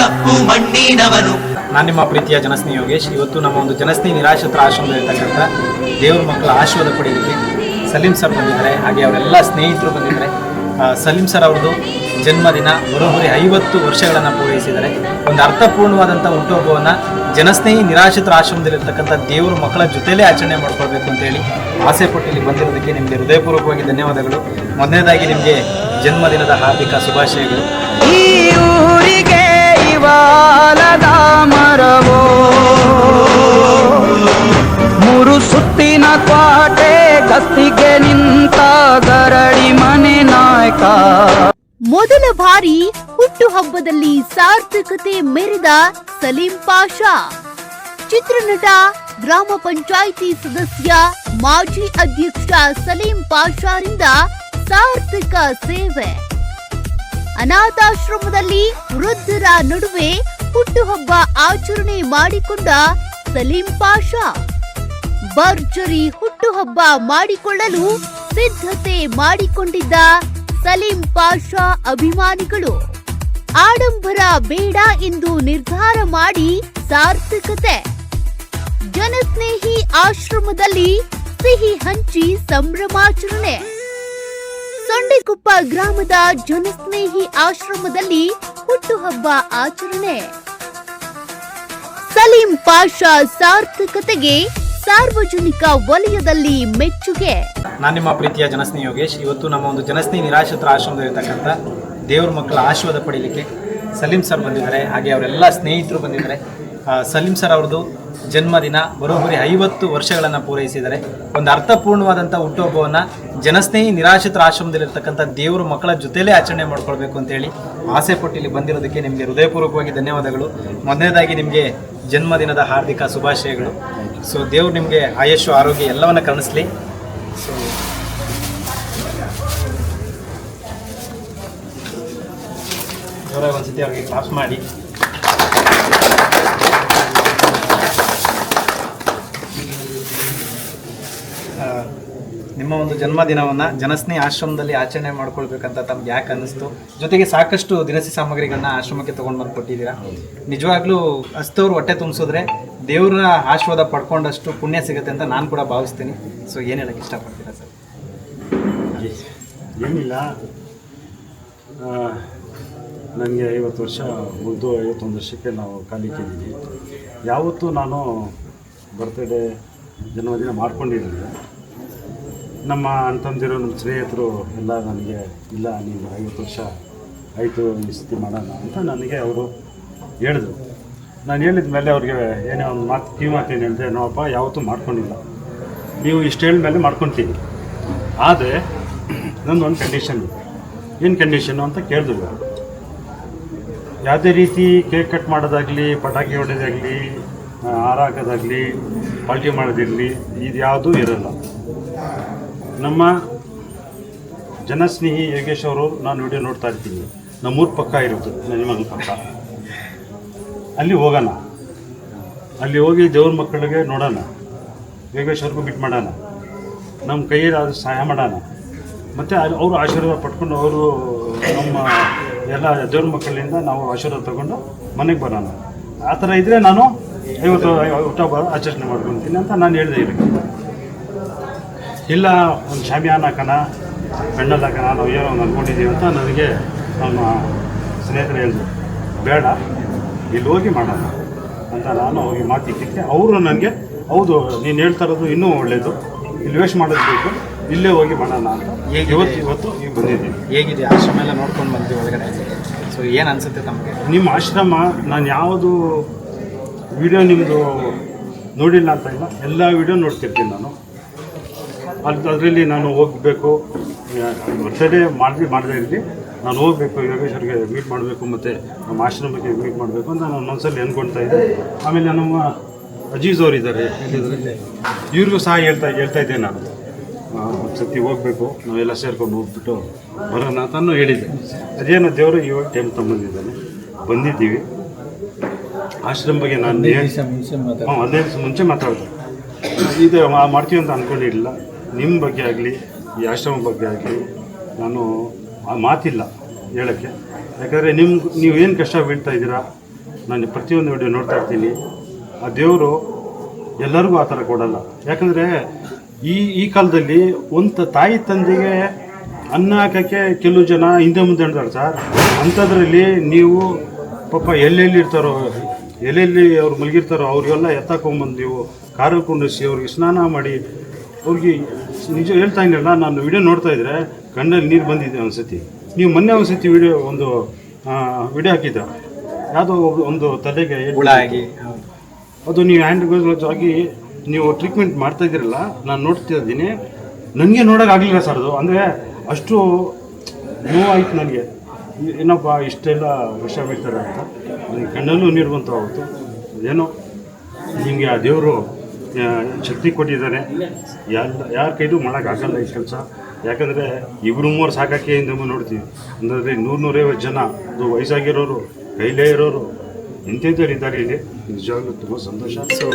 ಕಪ್ಪು ಮಣ್ಣಿನವನು. ನಾನು ನಿಮ್ಮ ಪ್ರೀತಿಯ ಜನಸ್ನೇಹಿ ಯೋಗೇಶ್. ಇವತ್ತು ನಮ್ಮ ಒಂದು ಜನಸ್ನೇಹಿ ನಿರಾಶ್ರಿತರ ಆಶ್ರಮದಲ್ಲಿರ್ತಕ್ಕಂಥ ದೇವ್ರ ಮಕ್ಕಳ ಆಶೀರ್ವಾದ ಪಡೆಯಲಿಕ್ಕೆ ಸಲೀಂ ಸರ್ ಬಂದಿದ್ದಾರೆ. ಹಾಗೆ ಅವರೆಲ್ಲ ಸ್ನೇಹಿತರು ಬಂದಿದ್ದಾರೆ. ಸಲೀಂ ಸರ್ ಅವ್ರದ್ದು ಜನ್ಮದಿನ ಬರೋಬ್ಬರಿ ಐವತ್ತು ವರ್ಷಗಳನ್ನು ಪೂರೈಸಿದ್ದಾರೆ. ಒಂದು ಅರ್ಥಪೂರ್ಣವಾದಂಥ ಹುಟ್ಟುಹಬ್ಬವನ್ನು ಜನಸ್ನೇಹಿ ನಿರಾಶ್ರಿತರ ಆಶ್ರಮದಲ್ಲಿರ್ತಕ್ಕಂಥ ದೇವರ ಮಕ್ಕಳ ಜೊತೆಲೇ ಆಚರಣೆ ಮಾಡ್ಕೊಳ್ಬೇಕು ಅಂತ ಹೇಳಿ ಆಸೆ ಪಟ್ಟು ಇಲ್ಲಿ ಬಂದಿರೋದಕ್ಕೆ ನಿಮಗೆ ಹೃದಯಪೂರ್ವಕವಾಗಿ ಧನ್ಯವಾದಗಳು. ಮೊದಲನೇದಾಗಿ ನಿಮಗೆ ಜನ್ಮದಿನದ ಹಾರ್ದಿಕ ಶುಭಾಶಯಗಳು. ಇವಾಲದ ಮರವೋ? ಮೂರು ಸುತ್ತಿನ ಕ್ವಾಟೆ ಕಸ್ತಿಗೆ ನಿಂತ ಗರಡಿ ಮನೆ ನಾಯಕ. ಮೊದಲ ಬಾರಿ ಹುಟ್ಟುಹಬ್ಬದಲ್ಲಿ ಸಾರ್ಥಕತೆ ಮೆರೆದ ಸಲೀಂ ಪಾಷಾ. ಚಿತ್ರನಟ, ಗ್ರಾಮ ಪಂಚಾಯಿತಿ ಸದಸ್ಯ, ಮಾಜಿ ಅಧ್ಯಕ್ಷ ಸಲೀಂ ಪಾಷಾರಿಂದ ಸಾರ್ಥಕ ಸೇವೆ. ಅನಾಥಾಶ್ರಮದಲ್ಲಿ ವೃದ್ಧರ ನಡುವೆ ಹುಟ್ಟುಹಬ್ಬ ಆಚರಣೆ ಮಾಡಿಕೊಂಡ ಸಲೀಂ ಪಾಷಾ. ಭರ್ಜರಿ ಹುಟ್ಟುಹಬ್ಬ ಮಾಡಿಕೊಳ್ಳಲು ಸಿದ್ಧತೆ ಮಾಡಿಕೊಂಡಿದ್ದ ಸಲೀಂ ಪಾಷಾ ಅಭಿಮಾನಿಗಳು. ಆಡಂಬರ ಬೇಡ ಎಂದು ನಿರ್ಧಾರ ಮಾಡಿ ಸಾರ್ಥಕತೆ. ಜನಸ್ನೇಹಿ ಆಶ್ರಮದಲ್ಲಿ ಸಿಹಿ ಹಂಚಿ ಸಂಭ್ರಮಾಚರಣೆ. ಸೊಂಡೆಕೊಪ್ಪ ಗ್ರಾಮದ ಜನಸ್ನೇಹಿ ಆಶ್ರಮದಲ್ಲಿ ಹುಟ್ಟುಹಬ್ಬ ಆಚರಣೆ. ಸಲೀಂ ಪಾಷಾ ಸಾರ್ಥಕತೆಗೆ ಸಾರ್ವಜನಿಕ ವಲಯದಲ್ಲಿ ಮೆಚ್ಚುಗೆ. ನಾನು ನಿಮ್ಮ ಪ್ರೀತಿಯ ಜನಸ್ನೇಹಿ ಯೋಗೇಶ್ ಇವತ್ತು ನಮ್ಮ ಒಂದು ಜನಸ್ನೇಹಿ ನಿರಾಶ್ರಿತರ ಆಶ್ರಮದಲ್ಲಿರ್ತಕ್ಕಂಥ ದೇವ್ರ ಮಕ್ಕಳ ಆಶೀರ್ವಾದ ಪಡೀಲಿಕ್ಕೆ ಸಲೀಂ ಸರ್ ಬಂದಿದ್ದಾರೆ. ಹಾಗೆ ಅವರೆಲ್ಲ ಸ್ನೇಹಿತರು ಬಂದಿದ್ದಾರೆ. ಸಲೀಂ ಸರ್ ಅವ್ರದ್ದು ಜನ್ಮದಿನ ಬರೋಬ್ಬರಿ ಐವತ್ತು ವರ್ಷಗಳನ್ನು ಪೂರೈಸಿದರೆ ಒಂದು ಅರ್ಥಪೂರ್ಣವಾದಂಥ ಹುಟ್ಟುಹಬ್ಬವನ್ನು ಜನಸ್ನೇಹಿ, ನಿರಾಶ್ರಿತರ ಆಶ್ರಮದಲ್ಲಿರ್ತಕ್ಕಂಥ ದೇವರು ಮಕ್ಕಳ ಜೊತೆಲೇ ಆಚರಣೆ ಮಾಡ್ಕೊಳ್ಬೇಕು ಅಂತೇಳಿ ಆಸೆ ಪಟ್ಟು ಇಲ್ಲಿ ಬಂದಿರೋದಕ್ಕೆ ನಿಮಗೆ ಹೃದಯಪೂರ್ವಕವಾಗಿ ಧನ್ಯವಾದಗಳು. ಮೊದಲನೇದಾಗಿ ನಿಮಗೆ ಜನ್ಮದಿನದ ಹಾರ್ದಿಕ ಶುಭಾಶಯಗಳು. ಸೊ ದೇವ್ರು ನಿಮಗೆ ಆಯಸ್ಸು, ಆರೋಗ್ಯ ಎಲ್ಲವನ್ನ ಕರುಣಿಸ್ಲಿ. ಸೊ ಒಂದ್ಸತಿ ಅವ್ರಿಗೆ ಕ್ಲಾಸ್ ಮಾಡಿ. ನಿಮ್ಮ ಒಂದು ಜನ್ಮದಿನವನ್ನು ಜನಸ್ನೇಹಿ ಆಶ್ರಮದಲ್ಲಿ ಆಚರಣೆ ಮಾಡ್ಕೊಳ್ಬೇಕಂತ ತಮ್ಗೆ ಯಾಕೆ ಅನ್ನಿಸ್ತು? ಜೊತೆಗೆ ಸಾಕಷ್ಟು ದಿನಸಿ ಸಾಮಗ್ರಿಗಳನ್ನ ಆಶ್ರಮಕ್ಕೆ ತೊಗೊಂಡು ಬಂದು ಕೊಟ್ಟಿದ್ದೀರಾ. ನಿಜವಾಗ್ಲೂ ಅಸ್ತವ್ರು ಹೊಟ್ಟೆ ತುಂಬಿಸಿದ್ರೆ ದೇವರ ಆಶೀರ್ವಾದ ಪಡ್ಕೊಂಡಷ್ಟು ಪುಣ್ಯ ಸಿಗುತ್ತೆ ಅಂತ ನಾನು ಕೂಡ ಭಾವಿಸ್ತೀನಿ. ಸೊ ಏನು ಹೇಳಕ್ಕೆ ಇಷ್ಟಪಡ್ತೀರಾ ಸರ್? ಏನಿಲ್ಲ. ನನಗೆ ಐವತ್ತು ವರ್ಷ ಮುಗಿದು ಐವತ್ತೊಂದು ವರ್ಷಕ್ಕೆ ನಾವು ಕಾಲಿಕ್ಕಿದ್ದೀವಿ ಯಾವತ್ತೂ ನಾನು ಬರ್ತ್ಡೇ ಜನ್ಮದಿನ ಮಾಡ್ಕೊಂಡಿರಲಿಲ್ಲ. ನಮ್ಮ ಅಂತಂದಿರೋ ನಮ್ಮ ಸ್ನೇಹಿತರು ಎಲ್ಲ ನನಗೆ, ಇಲ್ಲ, ನೀನು ಐವತ್ತು ವರ್ಷ ಆಯಿತು, ಈ ಸ್ಥಿತಿ ಮಾಡೋಣ ಅಂತ ನನಗೆ ಅವರು ಹೇಳಿದ್ರು. ನಾನು ಹೇಳಿದ ಮೇಲೆ ಅವ್ರಿಗೆ ಏನೇ ಒಂದು ಮಾತು ಕಿವಿ ಮಾತೇನು ಹೇಳಿದೆ ನೋಪ್ಪ ಯಾವತ್ತೂ ಮಾಡ್ಕೊಂಡಿಲ್ಲ. ನೀವು ಇಷ್ಟು ಹೇಳಿದ್ಮೇಲೆ ಮಾಡ್ಕೊತೀವಿ. ಆದರೆ, ನಂದು ಒಂದು ಕಂಡೀಷನ್ ಏನು ಕಂಡೀಷನ್ನು ಅಂತ ಕೇಳಿದ್ರು. ಯಾವುದೇ ರೀತಿ ಕೇಕ್ ಕಟ್ ಮಾಡೋದಾಗಲಿ, ಪಟಾಕಿ ಹೊಡೆಯೋದಾಗಲಿ ಹಾರ ಹಾಕೋದಾಗಲಿ, ಪಾಲ್ಟಿ ಮಾಡೋದಿರಲಿ ಇದು ಯಾವುದೂ ಇರಲ್ಲ. ನಮ್ಮ ಜನಸ್ನೇಹಿ ಯೋಗೇಶ್ ಅವರು ನಾನು ವಿಡಿಯೋ ನೋಡ್ತಾ ಇರ್ತೀನಿ. ನಮ್ಮೂರ ಪಕ್ಕ ಇರೋದು ನನ್ನ ಪಕ್ಕ. ಅಲ್ಲಿ ಹೋಗೋಣ. ಅಲ್ಲಿ ಹೋಗಿ ದೇವ್ರ ಮಕ್ಕಳಿಗೆ ನೋಡೋಣ. ಯೋಗೇಶ್ ಅವ್ರಿಗೂ ಬಿಟ್ಟು ಮಾಡೋಣ. ನಮ್ಮ ಕೈಯಲ್ಲಿ ಸಹಾಯ ಮಾಡೋಣ. ಮತ್ತು ಅವರು ಆಶೀರ್ವಾದ ಪಡ್ಕೊಂಡು ಅವರು ನಮ್ಮ ಎಲ್ಲ ದೇವ್ರ ಮಕ್ಕಳಿಂದ ನಾವು ಆಶೀರ್ವಾದ ತಗೊಂಡು ಮನೆಗೆ ಬರೋಣ. ಆ ಥರ ಇದ್ದರೆ ನಾನು ಐವತ್ತು ಹುಟ್ಟ ಆಚರಣೆ ಮಾಡ್ಕೊತೀನಿ ಅಂತ ನಾನು ಹೇಳಿದೆ ಇದಕ್ಕೆ. ಇಲ್ಲ ಒಂದು ಶಾಮಿಯಾನ ಹಾಕೋಣ ಬೆಣ್ಣದ ಹಾಕೋಣ ನಾವು ಏನೋ ಒಂದು ಅಂದ್ಕೊಂಡಿದ್ದೀವಿ ಅಂತ ನನಗೆ ನಮ್ಮ ಸ್ನೇಹಿತರು ಹೇಳಿದ್ರು. ಬೇಡ ಇಲ್ಲಿ ಹೋಗಿ ಮಾಡೋಣ ಅಂತ ನಾನು ಹೋಗಿ ಮಾತಿದ್ದಕ್ಕೆ ಅವರು ನನಗೆ ಹೌದು ನೀನು ಹೇಳ್ತಾ ಇರೋದು ಇನ್ನೂ ಒಳ್ಳೆಯದು ಇಲ್ಲಿ ವೇಸ್ಟ್ ಮಾಡೋದು ಬೇಕು. ಇಲ್ಲೇ ಹೋಗಿ ಮಾಡೋಣ ಅಂತ. ಹೇಗೆ ಇವತ್ತು ಇವತ್ತು ಈಗ ಬಂದಿದ್ದೀನಿ. ಹೇಗಿದೆ? ಆಶ್ರಮ ಎಲ್ಲ ನೋಡ್ಕೊಂಡು ಬಂದಿದ್ದೀವಿ ಒಳಗಡೆ? ಸೊ ಏನು ಅನ್ಸುತ್ತೆ ತಮಗೆ? ನಿಮ್ಮ ಆಶ್ರಮ ನಾನು ಯಾವುದು ವಿಡಿಯೋ ನಿಮ್ಮದು ನೋಡಿಲ್ಲ ಅಂತ ಇಲ್ಲ. ಎಲ್ಲ ವಿಡಿಯೋ ನೋಡ್ತಿರ್ತೀನಿ ನಾನು. ಅದು ಅದರಲ್ಲಿ ನಾನು ಹೋಗಬೇಕು. ಬರ್ತ್ಡೇ ಮಾಡಿ ಮಾಡದೇ ಇರಲಿ. ನಾನು ಹೋಗಬೇಕು ಯೋಗೇಶ್ವರಿಗೆ ಮೀಟ್ ಮಾಡಬೇಕು ಮತ್ತು ನಮ್ಮ ಆಶ್ರಮಕ್ಕೆ ಮೀಟ್ ಮಾಡಬೇಕು ಅಂತ ನಾನು ಒಂದ್ಸಲ ಅಂದ್ಕೊಳ್ತಾ ಇದ್ದೆ. ಆಮೇಲೆ ನಮ್ಮ ಅಜೀಜ್ ಅವರು ಇದ್ದಾರೆ. ಇವ್ರಿಗೂ ಸಹ ಹೇಳ್ತಾ ಹೇಳ್ತಾ ಇದ್ದೆ ನಾನು. ಸತಿ ಹೋಗಬೇಕು. ನಾವೆಲ್ಲ ಸೇರ್ಕೊಂಡು ಹೋಗ್ಬಿಟ್ಟು ಬರೋಣ ಅಂತಾನು ಹೇಳಿದ್ದೆ. ಅದೇನು ದೇವರು ಇವಾಗ ಟೈಮ್ ತಗೊಂಡಿದ್ದಾನೆ ಬಂದಿದ್ದೀವಿ. ಆಶ್ರಮ ಬಗ್ಗೆ ನಾನು ಹಾಂ ಹದಿನೈದು ದಿವಸ ಮುಂಚೆ ಮಾತಾಡ್ತೀನಿ ಇದು ಮಾಡ್ತೀವಿ ಅಂತ ಅಂದ್ಕೊಂಡಿರಲಿಲ್ಲ ನಿಮ್ಮ ಬಗ್ಗೆ ಆಗಲಿ, ಈ ಆಶ್ರಮ ಬಗ್ಗೆ ಆಗಲಿ ನಾನು ಆ ಮಾತಿಲ್ಲ ಹೇಳೋಕ್ಕೆ. ಯಾಕಂದರೆ ನಿಮ್ಮ ನೀವು ಏನು ಕಷ್ಟ ಬೀಳ್ತಾ ಇದ್ದೀರಾ, ನಾನು ಪ್ರತಿಯೊಂದು ವಿಡಿಯೋ ನೋಡ್ತಾ ಇರ್ತೀನಿ. ಆ ದೇವರು ಎಲ್ಲರಿಗೂ ಆ ಥರ ಕೊಡಲ್ಲ. ಯಾಕಂದರೆ ಈ ಈ ಕಾಲದಲ್ಲಿ ಒಂದು ತಾಯಿ ತಂದೆಗೆ ಅನ್ನ ಹಾಕೋಕ್ಕೆ ಕೆಲವು ಜನ ಹಿಂದೆ ಮುಂದೆ ಹೇಳ್ತಾರೆ ಸರ್. ಅಂಥದ್ರಲ್ಲಿ ನೀವು ಪಾಪ ಎಲ್ಲೆಲ್ಲಿ ಇರ್ತಾರೋ, ಎಲ್ಲೆಲ್ಲಿ ಅವ್ರು ಮಲಗಿರ್ತಾರೋ ಅವ್ರಿಗೆಲ್ಲ ಎತ್ತಾಕೊಂಬಂದು ನೀವು ಕಾರಲ್ಲಿ ಕುಂಡಿಸಿ ಅವ್ರಿಗೆ ಸ್ನಾನ ಮಾಡಿ ಅವ್ರಿಗೆ ನಿಜ ಹೇಳ್ತಾ ಇದ್ದೀರಲ್ಲ ನಾನು ವಿಡಿಯೋ ನೋಡ್ತಾ ಇದ್ರೆ ಕಣ್ಣಲ್ಲಿ ನೀರು ಬಂದಿದೆ ಒಂದ್ಸತಿ. ನೀವು ಮೊನ್ನೆ ಒಂದ್ಸತಿ ವಿಡಿಯೋ ಒಂದು ವಿಡಿಯೋ ಹಾಕಿದ್ದ. ಯಾವುದೋ ಒಬ್ಬ- ಒಂದು ತಲೆಗೆ ಆಗಿ ಅದು ನೀವು ಹ್ಯಾಂಡ್ ಗ್ಲೌಸ್ ಆಗಿ ನೀವು ಟ್ರೀಟ್ಮೆಂಟ್ ಮಾಡ್ತಾ ಇದ್ದೀರಲ್ಲ ನಾನು ನೋಡ್ತಾ ಇದ್ದೀನಿ. ನನಗೆ ನೋಡೋಕ್ಕಾಗಲಿಲ್ಲ ಸರ್ ಅದು. ಅಂದರೆ ಅಷ್ಟು ನೋವಾಯ್ತು ನನಗೆ. ಏನಪ್ಪ ಇಷ್ಟೆಲ್ಲ ವಿಷ ಬೀಳ್ತಾರೆ ಅಂತ. ನನಗೆ ಕಣ್ಣಲ್ಲೂ ನೀರು ಬಂತು ಅವತ್ತು ಏನೋ ನಿಮಗೆ ಆ ದೇವರು ಶಕ್ತಿ ಕೊಟ್ಟಿದ್ದಾರೆ. ಎಲ್ಲ ಯಾರ ಕೈಲೂ ಮಾಡೋಕ್ಕಾಗಲ್ಲ ಈ ಕೆಲಸ. ಯಾಕಂದರೆ ಇಬ್ಬರು ಮೂವರು ಸಾಕಕ್ಕೆ ಹಿಂದೆ ನೋಡ್ತೀವಿ. ಅಂದರೆ ನೂರು ನೂರೈವತ್ತು ಜನ, ಅದು ವಯಸ್ಸಾಗಿರೋರು, ಕೈಲೇ ಇರೋರು ಇಂಥವ್ರು ಇದ್ದಾರೆ ಇಲ್ಲಿ. ನಿಜವಾಗ್ಲೂ ತುಂಬ ಸಂತೋಷ. ಸೊ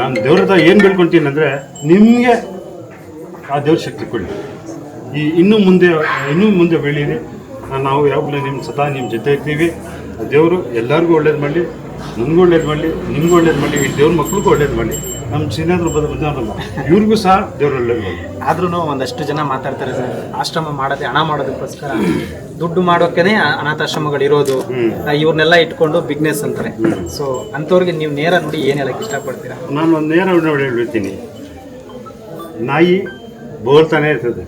ನಾನು ದೇವ್ರ ಹತ್ರ ಏನು ಬೇಡ್ಕೊಳ್ತೀನಿ ಅಂದರೆ ನಿಮಗೆ ಆ ದೇವ್ರ ಶಕ್ತಿ ಕೊಡಿ. ಈ ಇನ್ನೂ ಮುಂದೆ ಇನ್ನೂ ಮುಂದೆ ಬೆಳೀರಿ. ನಾವು ಯಾವಾಗಲೂ ನಿಮ್ಮ ಸದಾ ನಿಮ್ಮ ಜೊತೆ ಇರ್ತೀವಿ. ದೇವರು ಎಲ್ಲರಿಗೂ ಒಳ್ಳೇದು ಮಾಡಲಿ, ನನಗೂ ಒಳ್ಳೇದು ಮಾಡಲಿ, ನಿಮಗೂ ಒಳ್ಳೇದು ಮಾಡಲಿ, ಈ ದೇವ್ರ ಮಕ್ಳಿಗೂ ಒಳ್ಳೇದು ಮಾಡಲಿ. ನಮ್ಮ ಸೀನಿಯರ್ ಬಂದವರಲ್ಲ ಇವ್ರಿಗೂ ಸಹ ದೇವರಲ್ಲಿ ಆದ್ರೂ ಒಂದಷ್ಟು ಜನ ಮಾತಾಡ್ತಾರೆ ಸರ್. ಆಶ್ರಮ ಮಾಡೋದೇ ಹಣ ಮಾಡೋದಕ್ಕೋಸ್ಕರ ದುಡ್ಡು ಮಾಡೋಕೆನೆ ಅನಾಥಾಶ್ರಮಗಳು ಇರೋದು. ಇವ್ರನ್ನೆಲ್ಲ ಇಟ್ಕೊಂಡು ಬಿಗ್ನೆಸ್ ಅಂತಾರೆ. ಸೊ ಅಂಥವ್ರಿಗೆ ನೀವು ನೇರ ನೋಡಿ ಏನು ಹೇಳಕ್ಕೆ ಇಷ್ಟಪಡ್ತೀರಾ? ನಾನು ಒಂದು ನೇರ ನೋಡಿ ಹೇಳ್ಬಿಡ್ತೀನಿ ನಾಯಿ ಬೋರ್ತಾನೆ ಇರ್ತದೆ.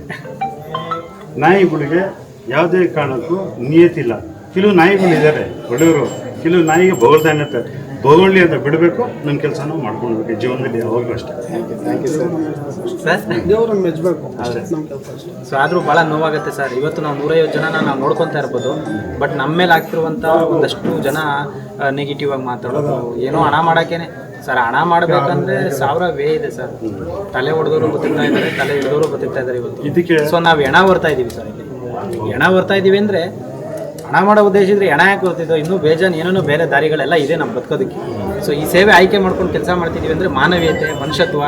ನಾಯಿಗಳಿಗೆ ಯಾವುದೇ ಕಾರಣಕ್ಕೂ ನಿಯತಿಲ್ಲ ಕೆಲವು ನಾಯಿಗಳಿದ್ದಾರೆ ಒಳ್ಳೆಯವರು. ಕೆಲವು ನಾಯಿಗೆ ಬೋರ್ತಾನೆ ಇರ್ತಾರೆ. ಬೊಗಳ್ಳಿ ಅಂತ ಬಿಡಬೇಕು ನಮ್ಮ ಕೆಲಸ ನಾವು ಮಾಡ್ಕೊಳ್ಬೇಕು ಜೀವನದಲ್ಲಿ ಯಾವಾಗಲೂ ಅಷ್ಟೇ. ಸರ್ ದೇವ್ರನ್ನ ಮೆಚ್ಚಬೇಕು ನಮ್ಮ ಕೆಲಸ ಅಷ್ಟೇ. ಸೊ ಆದರೂ ಭಾಳ ನೋವಾಗುತ್ತೆ ಸರ್ ಇವತ್ತು ನಾವು ನೂರೈವತ್ತು ಜನನ ನಾವು ನೋಡ್ಕೊತಾ ಇರ್ಬೋದು ಬಟ್ ನಮ್ಮ ಮೇಲೆ ಆಗ್ತಿರುವಂಥ ಒಂದಷ್ಟು ಜನ ನೆಗೆಟಿವ್ ಆಗಿ ಮಾತಾಡೋದು ಏನೋ ಹಣ ಮಾಡೋಕ್ಕೇನೆ. ಸರ್ ಹಣ ಮಾಡಬೇಕಂದ್ರೆ ಸಾವಿರ ವೇ ಇದೆ ಸರ್ ತಲೆ ಹೊಡೆದವರು ಗೊತ್ತಿರ್ತಾ ಇದ್ದಾರೆ ತಲೆ ಹಿಡಿದವರು ಗೊತ್ತಿರ್ತಾ ಇದ್ದಾರೆ ಇವತ್ತು. ಇದಕ್ಕೆ ಸೊ ನಾವು ಹೆಣ ಬರ್ತಾ ಇದ್ದೀವಿ ಸರ್ ಇಲ್ಲಿ. ಹೆಣ ಬರ್ತಾ ಇದ್ದೀವಿ ಅಂದರೆ ಹಣ ಮಾಡೋ ಉದ್ದೇಶ ಇದ್ರೆ ಹೆಣ ಯಾಕೆ ಬರ್ತಿದ್ದೋ ಇನ್ನೂ ಬೇಜಾನ್, ಏನೇನೋ ಬೇರೆ ದಾರಿಗಳೆಲ್ಲ ಇದೆ ನಮ್ಮ ಬದುಕೋದಕ್ಕೆ. ಸೊ ಈ ಸೇವೆ ಆಯ್ಕೆ ಮಾಡ್ಕೊಂಡು ಕೆಲಸ ಮಾಡ್ತಿದ್ದೀವಿ ಅಂದರೆ ಮಾನವೀಯತೆ, ಮನುಷ್ಯತ್ವ,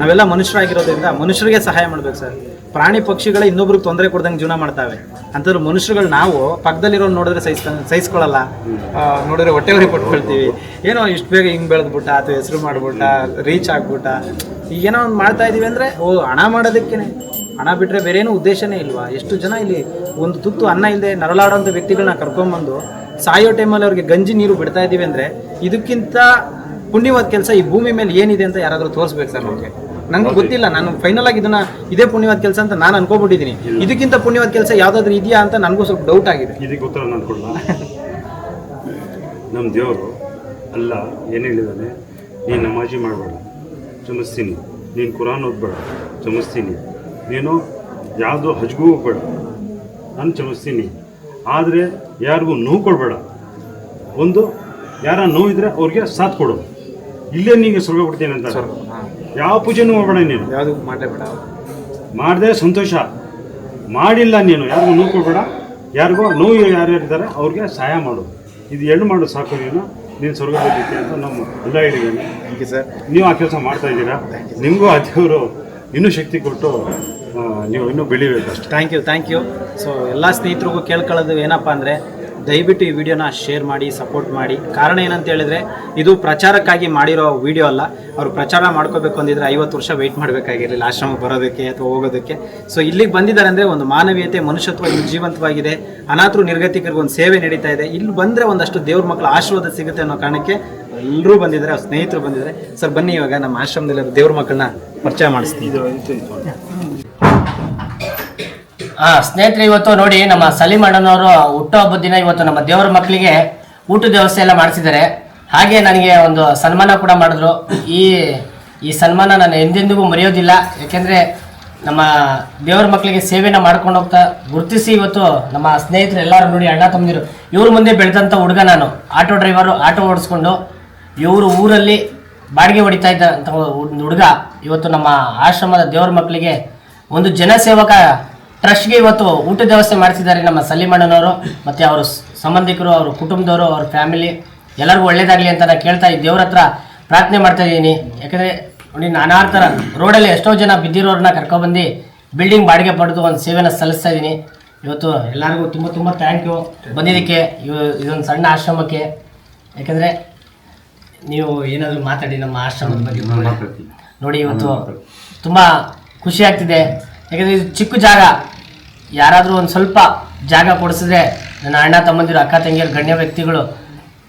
ನಾವೆಲ್ಲ ಮನುಷ್ಯರಾಗಿರೋದ್ರಿಂದ ಮನುಷ್ಯರಿಗೆ ಸಹಾಯ ಮಾಡ್ಬೇಕು ಸರ್. ಪ್ರಾಣಿ ಪಕ್ಷಿಗಳೇ ಇನ್ನೊಬ್ರಿಗೆ ತೊಂದರೆ ಕೊಡ್ದಂಗೆ ಜೀವನ ಮಾಡ್ತಾವೆ. ಅಂಥವ್ರು ಮನುಷ್ಯರುಗಳು ನಾವು ಪಕ್ಕದಲ್ಲಿರೋ ನೋಡಿದ್ರೆ ಸಹಿಸ್ಕ, ಸಹಿಸ್ಕೊಳ್ಳಲ್ಲ. ನೋಡಿದ್ರೆ ಹೊಟ್ಟೆ ಹೊರಿ ಪಟ್ಕೊಳ್ತೀವಿ. ಏನೋ ಇಷ್ಟು ಬೇಗ ಹಿಂಗೆ ಬೆಳೆದ್ಬಿಟ್ಟ, ಅಥವಾ ಹೆಸರು ಮಾಡ್ಬಿಟ್ಟ ರೀಚ್ ಆಗ್ಬಿಟ್ಟ. ಈಗೇನೋ ಒಂದು ಮಾಡ್ತಾ ಇದೀವಿ ಅಂದರೆ, ಓ, ಹಣ ಮಾಡೋದಕ್ಕೇನೆ. ಹಣ ಬಿಟ್ಟರೆ ಬೇರೆ ಏನೂ ಉದ್ದೇಶನೇ ಇಲ್ವಾ? ಎಷ್ಟು ಜನ ಇಲ್ಲಿ ಒಂದು ತುತ್ತು ಅನ್ನ ಇಲ್ಲದೆ ನರಳಾಡೋಂಥ ವ್ಯಕ್ತಿಗಳನ್ನ ಕರ್ಕೊಂಬಂದು ಸಾಯೋ ಟೈಮಲ್ಲಿ ಅವ್ರಿಗೆ ಗಂಜಿ ನೀರು ಬಿಡ್ತಾ ಇದ್ದೀವಿ ಅಂದರೆ ಇದಕ್ಕಿಂತ ಪುಣ್ಯವಾದ ಕೆಲಸ ಈ ಭೂಮಿ ಮೇಲೆ ಏನಿದೆ ಅಂತ ಯಾರಾದರೂ ತೋರಿಸ್ಬೇಕು ಸರ್ ನಮಗೆ? ನಂಗೆ ಗೊತ್ತಿಲ್ಲ ನಾನು ಫೈನಲ್ ಆಗಿ ಇದನ್ನ ಇದೇ ಪುಣ್ಯವಾದ ಕೆಲಸ ಅಂತ ನಾನು ಅನ್ಕೋಬಿಟ್ಟಿದ್ದೀನಿ ಇದಕ್ಕಿಂತ ಪುಣ್ಯವಾದ ಕೆಲಸ ಯಾವುದಾದ್ರೂ ಇದೆಯಾ ಅಂತ ನನಗೂ ಸ್ವಲ್ಪ ಡೌಟ್ ಆಗಿದೆ. ಇದಕ್ಕೆ ಉತ್ತರ ನಾನು ನಮ್ಮ ದೇವರು ಅಲ್ಲ ಏನು ಹೇಳಿದಾನೆ? ನೀನು ನಮಾಜಿ ಮಾಡಬೇಡ ಕ್ಷಮಿಸ್ತೀನಿ. ನೀನು ಕುರಾನ್ ಓದ್ಬೇಡ ಕ್ಷಮಿಸ್ತೀನಿ. ನೀನು ಯಾವುದೋ ಹಜ್ಗೂ ಹೋಗ್ಬೇಡ. ನಾನು ಚಮಿಸ್ತೀನಿ ಆದರೆ ಯಾರಿಗೂ ನೋವು ಕೊಡಬೇಡ. ಒಂದು ಯಾರ ನೋವಿದ್ರೆ ಅವ್ರಿಗೆ ಸಾಥ್ ಕೊಡು. ಇಲ್ಲೇ ನಿಂಗೆ ಸ್ವರ್ಗ ಕೊಡ್ತೀನಿ ಅಂತ. ಯಾವ ಪೂಜೆನೂ ಮಾಡಬೇಡ ನೀನು. ಯಾವುದು ಮಾಡಲೇಬೇಡ ಮಾಡದೆ ಸಂತೋಷ. ಮಾಡಿಲ್ಲ ನೀನು ಯಾರಿಗೂ ನೋವು ಕೊಡಬೇಡ. ಯಾರಿಗೋ ನೋವು ಯಾರ್ಯಾರಿದ್ದಾರೆ ಅವ್ರಿಗೆ ಸಹಾಯ ಮಾಡು. ಇದು ಹೆಣ್ಣು ಮಾಡು ಸಾಕು ನೀನು. ನೀನು ಸ್ವರ್ಗದಲ್ಲಿದ್ದೆ ಅಂತ ನಮ್ಮ ಎಲ್ಲ ಹೇಳಿದ್ದೇನೆ. ಸರ್ ನೀವು ಆ ಕೆಲಸ ಮಾಡ್ತಾ ಇದ್ದೀರಾ? ನಿಮಗೂ ಆ ದೇವರು ಇನ್ನೂ ಶಕ್ತಿ ಕೊಟ್ಟು ನೀವು ಇನ್ನೂ ಬೆಳಿಬೇಕು ಅಷ್ಟೇ. Thank you thank you so ಎಲ್ಲ ಸ್ನೇಹಿತರಿಗೂ ಕೇಳ್ಕೊಳ್ಳೋದು ಏನಪ್ಪ ಅಂದರೆ ದಯವಿಟ್ಟು ಈ ವಿಡಿಯೋನ ಶೇರ್ ಮಾಡಿ ಸಪೋರ್ಟ್ ಮಾಡಿ. ಕಾರಣ ಏನಂತ ಹೇಳಿದ್ರೆ ಇದು ಪ್ರಚಾರಕ್ಕಾಗಿ ಮಾಡಿರೋ ವಿಡಿಯೋ ಅಲ್ಲ. ಅವರು ಪ್ರಚಾರ ಮಾಡ್ಕೋಬೇಕು ಅಂದಿದ್ರೆ ಐವತ್ತು ವರ್ಷ ವೆಯ್ಟ್ ಮಾಡಬೇಕಾಗಿರಲಿಲ್ಲ ಆಶ್ರಮಕ್ಕೆ ಬರೋದಕ್ಕೆ ಅಥವಾ ಹೋಗೋದಕ್ಕೆ. ಸೊ ಇಲ್ಲಿಗೆ ಬಂದಿದ್ದಾರೆ ಅಂದರೆ ಒಂದು ಮಾನವೀಯತೆ ಮನುಷ್ಯತ್ವ ಇಲ್ಲಿ ಜೀವಂತವಾಗಿದೆ. ಅನಾಥರು ನಿರ್ಗತಿಕರಿಗೆ ಒಂದು ಸೇವೆ ನಡೀತಾ ಇದೆ. ಇಲ್ಲಿ ಬಂದರೆ ಒಂದಷ್ಟು ದೇವ್ರ ಮಕ್ಕಳ ಆಶೀರ್ವಾದ ಸಿಗುತ್ತೆ ಅನ್ನೋ ಕಾರಣಕ್ಕೆ ಎಲ್ಲರೂ ಬಂದಿದ್ದಾರೆ ಅವ್ರ ಸ್ನೇಹಿತರು ಬಂದಿದ್ದಾರೆ. ಸರ್ ಬನ್ನಿ ಇವಾಗ ನಮ್ಮ ಆಶ್ರಮದಲ್ಲಿ ದೇವ್ರ ಮಕ್ಕಳನ್ನ ಪರಿಚಯ ಮಾಡಿಸ್ತೀವಿ ಆ, ಸ್ನೇಹಿತರೆ, ಇವತ್ತು ನೋಡಿ ನಮ್ಮ ಸಲೀಂ ಅಣ್ಣನವರು ಹುಟ್ಟುಹಬ್ಬದ ದಿನ ಇವತ್ತು ನಮ್ಮ ದೇವರ ಮಕ್ಕಳಿಗೆ ಊಟದ ವ್ಯವಸ್ಥೆ ಎಲ್ಲ ಮಾಡಿಸಿದ್ದಾರೆ. ಹಾಗೆ ನನಗೆ ಒಂದು ಸನ್ಮಾನ ಕೂಡ ಮಾಡಿದ್ರು. ಈ ಈ ಸನ್ಮಾನ ನಾನು ಎಂದೆಂದಿಗೂ ಮರೆಯೋದಿಲ್ಲ. ಯಾಕೆಂದರೆ ನಮ್ಮ ದೇವರ ಮಕ್ಕಳಿಗೆ ಸೇವೆಯನ್ನು ಮಾಡ್ಕೊಂಡು ಹೋಗ್ತಾ ಗುರುತಿಸಿ ಇವತ್ತು ನಮ್ಮ ಸ್ನೇಹಿತರು ಎಲ್ಲರೂ ನೋಡಿ ಅಣ್ಣ ತಮ್ಮದಿರು, ಇವ್ರ ಮುಂದೆ ಬೆಳೆದಂಥ ಹುಡುಗ ನಾನು. ಆಟೋ ಡ್ರೈವರು, ಆಟೋ ಓಡಿಸ್ಕೊಂಡು ಇವರು ಊರಲ್ಲಿ ಬಾಡಿಗೆ ಹೊಡಿತಾ ಇದ್ದಂಥ ಹುಡುಗ ಇವತ್ತು ನಮ್ಮ ಆಶ್ರಮದ ದೇವರ ಮಕ್ಕಳಿಗೆ ಒಂದು ಜನಸೇವಕ ಟ್ರಸ್ಟ್ಗೆ ಇವತ್ತು ಊಟದ ವ್ಯವಸ್ಥೆ ಮಾಡ್ತಿದ್ದಾರೆ ನಮ್ಮ ಸಲೀಮಣ್ಣನವರು ಮತ್ತು ಅವರು ಸಂಬಂಧಿಕರು ಅವ್ರ ಕುಟುಂಬದವರು ಅವ್ರ ಫ್ಯಾಮಿಲಿ. ಎಲ್ಲರಿಗೂ ಒಳ್ಳೇದಾಗಲಿ ಅಂತ ನಾನು ಕೇಳ್ತಾ ಈ ದೇವ್ರ ಹತ್ರ ಪ್ರಾರ್ಥನೆ ಮಾಡ್ತಾ ಇದ್ದೀನಿ. ಯಾಕಂದರೆ ನೋಡಿ ನಾನಾ ಥರ ರೋಡಲ್ಲಿ ಎಷ್ಟೋ ಜನ ಬಿದ್ದಿರೋರನ್ನ ಕರ್ಕೊಬಂದು ಬಿಲ್ಡಿಂಗ್ ಬಾಡಿಗೆ ಪಡೆದು ಒಂದು ಸೇವೆನ ಸಲ್ಲಿಸ್ತಾ ಇದ್ದೀನಿ. ಇವತ್ತು ಎಲ್ಲರಿಗೂ ತುಂಬ ತುಂಬ ಥ್ಯಾಂಕ್ ಯು ಬಂದಿದ್ದಕ್ಕೆ ಇವ- ಇದೊಂದು ಸಣ್ಣ ಆಶ್ರಮಕ್ಕೆ. ಯಾಕಂದರೆ ನೀವು ಏನಾದರೂ ಮಾತಾಡಿ ನಮ್ಮ ಆಶ್ರಮದ ಬಗ್ಗೆ ನೋಡಿ ಇವತ್ತು ತುಂಬ ಖುಷಿ ಆಗ್ತಿದೆ. ಯಾಕಂದರೆ ಇದು ಚಿಕ್ಕ ಜಾಗ. ಯಾರಾದರೂ ಒಂದು ಸ್ವಲ್ಪ ಜಾಗ ಕೊಡಿಸಿದ್ರೆ ನನ್ನ ಅಣ್ಣ, ತಮ್ಮಂದಿರು, ಅಕ್ಕ, ತಂಗಿಯರು, ಗಣ್ಯ ವ್ಯಕ್ತಿಗಳು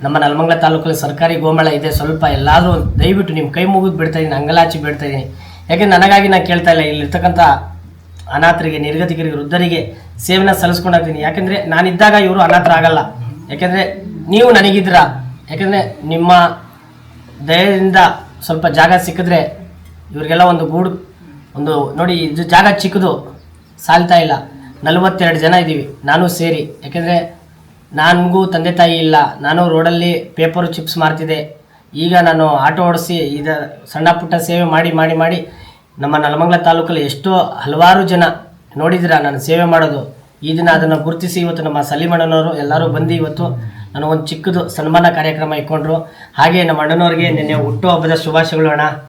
ನಮ್ಮ ನಲ್ಮಂಗ್ಲ ತಾಲೂಕಲ್ಲಿ ಸರ್ಕಾರಿ ಗೋಮಾಳ ಇದೆ. ಸ್ವಲ್ಪ ಎಲ್ಲಾದರೂ ದಯವಿಟ್ಟು ನಿಮ್ಮ ಕೈ ಮುಗಿದು ಬಿಡ್ತಾ ಇದ್ದೀನಿ ಅಂಗಲಾಚಿ ಬಿಡ್ತಾ ಇದ್ದೀನಿ ಯಾಕೆಂದ್ರೆ ನನಗಾಗಿ ನಾನು ಕೇಳ್ತಾ ಇಲ್ಲ ಇಲ್ಲಿರ್ತಕ್ಕಂಥ ಅನಾಥರಿಗೆ, ನಿರ್ಗತಿಕರಿಗೆ, ವೃದ್ಧರಿಗೆ ಸೇವೆನ ಸಲ್ಲಿಸ್ಕೊಂಡಾಗ್ತೀನಿ ಯಾಕೆಂದರೆ ನಾನಿದ್ದಾಗ ಇವರು ಅನಾಥರಾಗಲ್ಲ ಯಾಕೆಂದರೆ ನೀವು ನನಗಿದ್ದೀರಾ? ಯಾಕೆಂದರೆ ನಿಮ್ಮ ದಯದಿಂದ ಸ್ವಲ್ಪ ಜಾಗ ಸಿಕ್ಕಿದ್ರೆ ಇವರಿಗೆಲ್ಲ ಒಂದು ಗೂಡು ಒಂದು ನೋಡಿ, ಇದು ಜಾಗ ಚಿಕ್ಕದು, ಸಾಲ್ತಾ ಇಲ್ಲ. ನಲವತ್ತೆರಡು ಜನ ಇದ್ದೀವಿ, ನಾನು ಸೇರಿ. ಯಾಕೆಂದರೆ ನನಗೂ ತಂದೆ ತಾಯಿ ಇಲ್ಲ. ನಾನು ರೋಡಲ್ಲಿ ಪೇಪರು ಚಿಪ್ಸ್ ಮಾರ್ತಿದ್ದೆ. ಈಗ ನಾನು ಆಟೋ ಓಡಿಸಿ ಇದ ಸಣ್ಣ ಪುಟ್ಟ ಸೇವೆ ಮಾಡಿ ಮಾಡಿ ಮಾಡಿ ನಮ್ಮ ನಲಮಂಗಲ ತಾಲೂಕಲ್ಲಿ ಎಷ್ಟೋ ಹಲವಾರು ಜನ ನೋಡಿದಿರ ನಾನು ಸೇವೆ ಮಾಡೋದು. ಈ ದಿನ ಅದನ್ನು ಗುರುತಿಸಿ ಇವತ್ತು ನಮ್ಮ ಸಲೀಮಣ್ಣನವರು ಎಲ್ಲರೂ ಬಂದು ಇವತ್ತು ನನಗೊಂದು ಚಿಕ್ಕದು ಸನ್ಮಾನ ಕಾರ್ಯಕ್ರಮ ಇಟ್ಕೊಂಡ್ರು. ಹಾಗೆ ನಮ್ಮ ಅಣ್ಣನವ್ರಿಗೆ ನಿನ್ನೆ ಹುಟ್ಟುಹಬ್ಬದ ಶುಭಾಶಯಗಳು ಅಣ್ಣ.